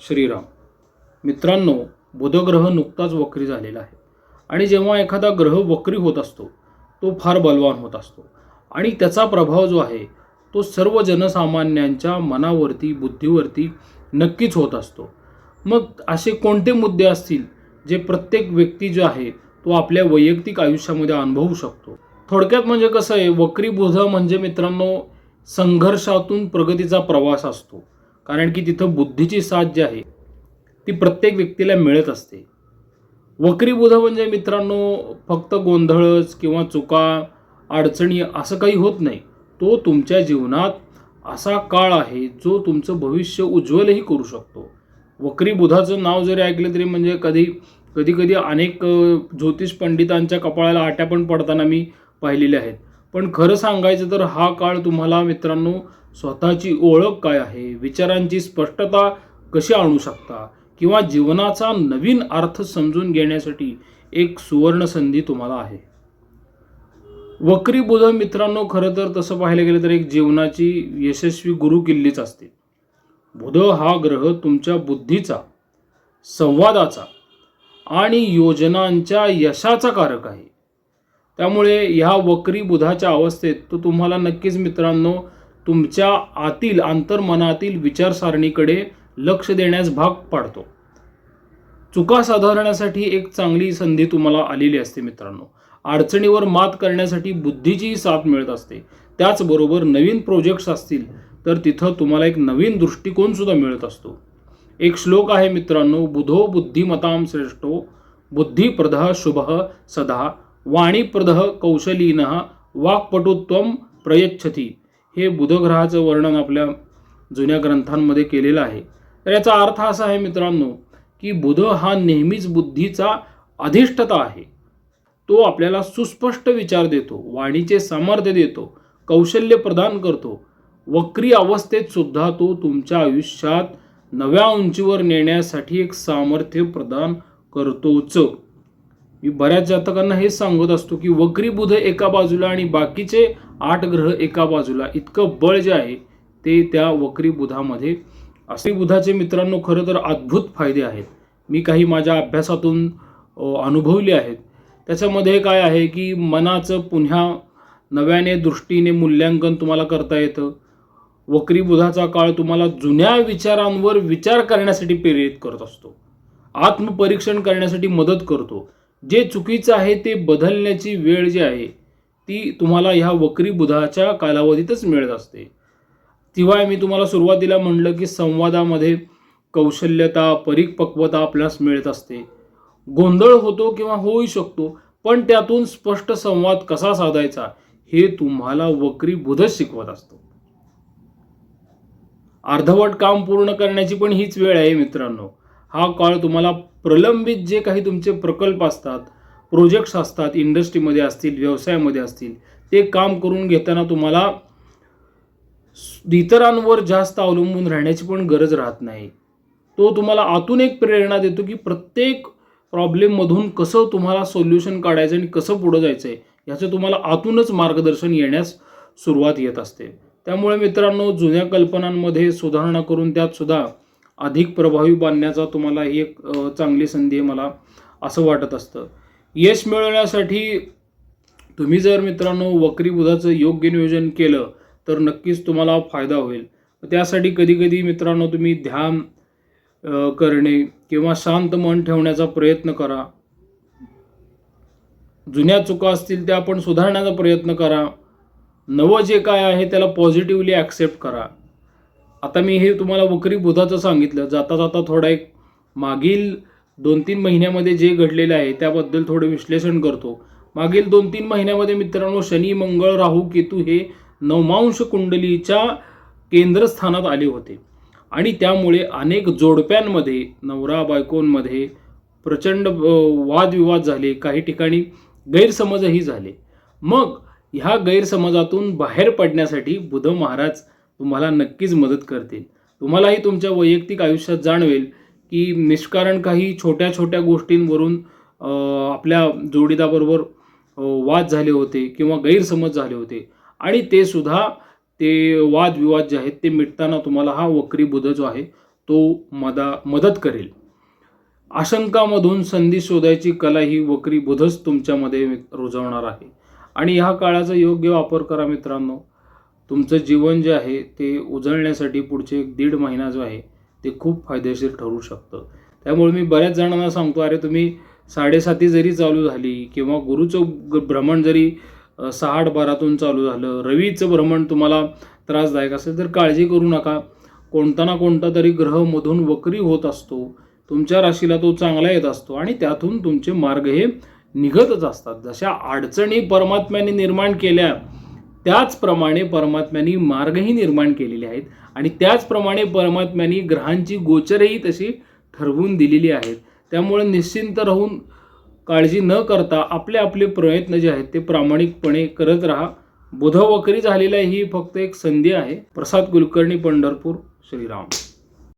श्रीराम. मित्रांनो बुधग्रह नुकताच वक्री झालेला आहे. आणि जेव्हा एखादा ग्रह वक्री होत असतो तो फार बलवान होत असतो. आणि त्याचा प्रभाव जो आहे तो सर्व जनसामान्यांच्या मनावरती बुद्धीवरती नक्कीच होत असतो. मग असे कोणते मुद्दे असतील जे प्रत्येक व्यक्ती जो आहे तो आपल्या वैयक्तिक आयुष्यामध्ये अनुभवू शकतो? थोडक्यात म्हणजे कसं आहे वक्री बुध म्हणजे मित्रांनो संघर्षातून प्रगतीचा प्रवास असतो. कारण की तिथं बुद्धीची साथ जी आहे ती प्रत्येक व्यक्तीला मिळत असते. वक्री बुध म्हणजे मित्रांनो फक्त गोंधळच किंवा चुका अडचणी असं काही होत नाही. तो तुमच्या जीवनात असा काळ आहे जो तुमचं भविष्य उज्ज्वलही करू शकतो. वक्री बुधाचं नाव जरी ऐकलं तरी म्हणजे कधी कधी कधी अनेक ज्योतिष पंडितांच्या कपाळाला आट्या पण पडताना मी पाहिलेल्या आहेत. पण खरं सांगायचं तर हा काळ तुम्हाला मित्रांनो स्वतःची ओळख काय आहे? विचारांची स्पष्टता कशी आणू शकता? किंवा जीवनाचा नवीन अर्थ समजून घेण्यासाठी एक सुवर्ण संधी तुम्हाला आहे. वक्री बुध मित्रांनो खरं तर तसं पाहायला गेलं तर एक जीवनाची यशस्वी गुरु किल्लीच असते. बुध हा ग्रह तुमच्या बुद्धीचा संवादाचा आणि योजनांच्या यशाचा कारक आहे. त्यामुळे ह्या वक्री बुधाच्या अवस्थेत तो तुम्हाला नक्कीच मित्रांनो तुमच्या आतील अंतर्मनातील विचारसारणीकडे लक्ष देण्यास भाग पाडतो. चुका साधारण्यासाठी एक चांगली संधी तुम्हाला आलेली असते मित्रांनो. अडचणीवर मात करण्यासाठी बुद्धीचीही साथ मिळत असते. त्याचबरोबर नवीन प्रोजेक्ट्स असतील तर तिथं तुम्हाला एक नवीन दृष्टिकोन सुद्धा मिळत असतो. एक श्लोक आहे मित्रांनो बुधो बुद्धिमतां श्रेष्ठो बुद्धिप्रद शुभ सदा वाणीप्रद कौशलीन वाक्पटुत्व प्रयच्छती. हे बुधग्रहाचं वर्णन आपल्या जुन्या ग्रंथांमध्ये केलेलं आहे. तर याचा अर्थ असा आहे मित्रांनो की बुध हा नेहमीच बुद्धीचा अधिष्ठता आहे. तो आपल्याला सुस्पष्ट विचार देतो वाणीचे सामर्थ्य देतो कौशल्य प्रदान करतो. वक्री अवस्थेत सुद्धा तो तुमच्या आयुष्यात नव्या उंचीवर नेण्यासाठी एक सामर्थ्य प्रदान करतोच. मी बऱ्याच जातकांना हेच सांगत असतो की वक्री बुध एका बाजूला आणि बाकीचे आठ ग्रह एका बाजूला. इतकं बळ जे आहे ते त्या वक्री बुधामध्ये असे बुधाचे मित्रांनो खरं तर अद्भुत फायदे आहेत. मी काही माझ्या अभ्यासातून अनुभवले आहेत. त्याच्यामध्ये काय आहे की मनाचं पुन्हा नव्याने दृष्टीने मूल्यांकन तुम्हाला करता येतं. वक्री बुधाचा काळ तुम्हाला जुन्या विचारांवर विचार करण्यासाठी प्रेरित करत असतो. आत्मपरीक्षण करण्यासाठी मदत करतो. जे चुकीचं आहे ते बदलण्याची वेळ जी आहे ती तुम्हाला ह्या वक्री बुधाच्या कालावधीतच मिळत असते. शिवाय मी तुम्हाला सुरुवातीला म्हणलं की संवादामध्ये कौशल्यता परिपक्वता आपल्यास मिळत असते. गोंधळ होतो किंवा होऊ शकतो पण त्यातून स्पष्ट संवाद कसा साधायचा हे तुम्हाला वक्री बुधच शिकवत असतो. अर्धवट काम पूर्ण करण्याची पण हीच वेळ आहे मित्रांनो. हा काळ तुम्हाला प्रलंबित जे काही तुमचे प्रकल्प असतात प्रोजेक्ट्स असतात इंडस्ट्रीमध्ये असतील व्यवसायामध्ये असतील ते काम करून घेताना तुम्हाला इतरांवर जास्त अवलंबून राहण्याची पण गरज राहत नाही. तो तुम्हाला आतून एक प्रेरणा देतो की प्रत्येक प्रॉब्लेममधून कसं तुम्हाला सोल्युशन काढायचं आणि कसं पुढं जायचं आहे ह्याचं तुम्हाला आतूनच मार्गदर्शन येण्यास सुरुवात येत असते. त्यामुळे मित्रांनो जुन्या कल्पनांमध्ये सुधारणा करून त्यात सुद्धा अधिक प्रभावी बांधण्याचा तुम्हाला ही एक चांगली संधी आहे मला असं वाटत असतं. यश मिळवण्यासाठी तुम्ही जर मित्रांनो वक्री बुधाचं योग्य नियोजन केलं तर नक्कीच तुम्हाला फायदा होईल. त्यासाठी कधीकधी मित्रांनो तुम्ही ध्यान करणे किंवा शांत मन ठेवण्याचा प्रयत्न करा. जुन्या चुका असतील त्या आपण सुधारण्याचा प्रयत्न करा. नवं जे काय आहे त्याला पॉझिटिव्हली ॲक्सेप्ट करा. आता मी हे तुम्हाला वक्री बुधाचं सांगितलं. जाता जाता थोडा एक मागील दोन तीन महिन्यामध्ये जे घडलेलं आहे त्याबद्दल थोडं विश्लेषण करतो. मागील दोन तीन महिन्यामध्ये मित्रांनो शनी मंगळ राहू केतू हे नवमांश कुंडलीच्या केंद्रस्थानात आले होते. आणि त्यामुळे अनेक जोडप्यांमध्ये नवरा बायकोंमध्ये प्रचंड वादविवाद झाले. काही ठिकाणी गैरसमजही झाले. मग ह्या गैरसमजातून बाहेर पडण्यासाठी बुध महाराज तुम्हाला नक्कीच मदत करतील. तुम्हालाही तुमच्या वैयक्तिक आयुष्यात जाणवेल की निष्कारण काही छोट्या छोट्या गोष्टींवरून आपल्या जोडीदाबरोबर वाद झाले होते किंवा गैरसमज झाले होते. आणि ते सुद्धा ते वादविवाद जे आहेत ते मिटताना तुम्हाला हा वक्री बुध जो आहे तो मदा मदत करेल. आशंकामधून संधी शोधायची कला ही वक्री बुधच तुमच्यामध्ये रुजवणार आहे. आणि ह्या काळाचा योग्य वापर करा मित्रांनो. तुमचं जीवन जे आहे ते उजळण्यासाठी पुढचे एक दीड महिना जो आहे ते खूप फायदेशीर ठरू शकतं. त्यामुळे मी बऱ्याच जणांना सांगतो अरे तुम्ही साडेसाती जरी चालू झाली किंवा गुरुचं ग- भ्रमण जरी सहा आठ बारातून चालू झालं रवीचं भ्रमण तुम्हाला त्रासदायक असेल तर काळजी करू नका. कोणता ना कोणता तरी ग्रह मधून वक्री होत असतो. तुमच्या राशीला तो चांगला येत असतो आणि त्यातून तुमचे मार्ग हे निघतच असतात. जशा अडचणी परमात्म्याने निर्माण केल्या त्याचप्रमाणे परमात्म्यांनी मार्गही निर्माण केलेले आहेत आणि त्याचप्रमाणे परमात्म्यांनी ग्रहांची गोचरही तशी ठरवून दिलेली आहेत. त्यामुळे निश्चिंत राहून काळजी न करता आपले आपले प्रयत्न जे आहेत ते प्रामाणिकपणे करत राहा. बुधवकरी झालेला ही फक्त एक संधी आहे. प्रसाद कुलकर्णी पंढरपूर श्रीराम.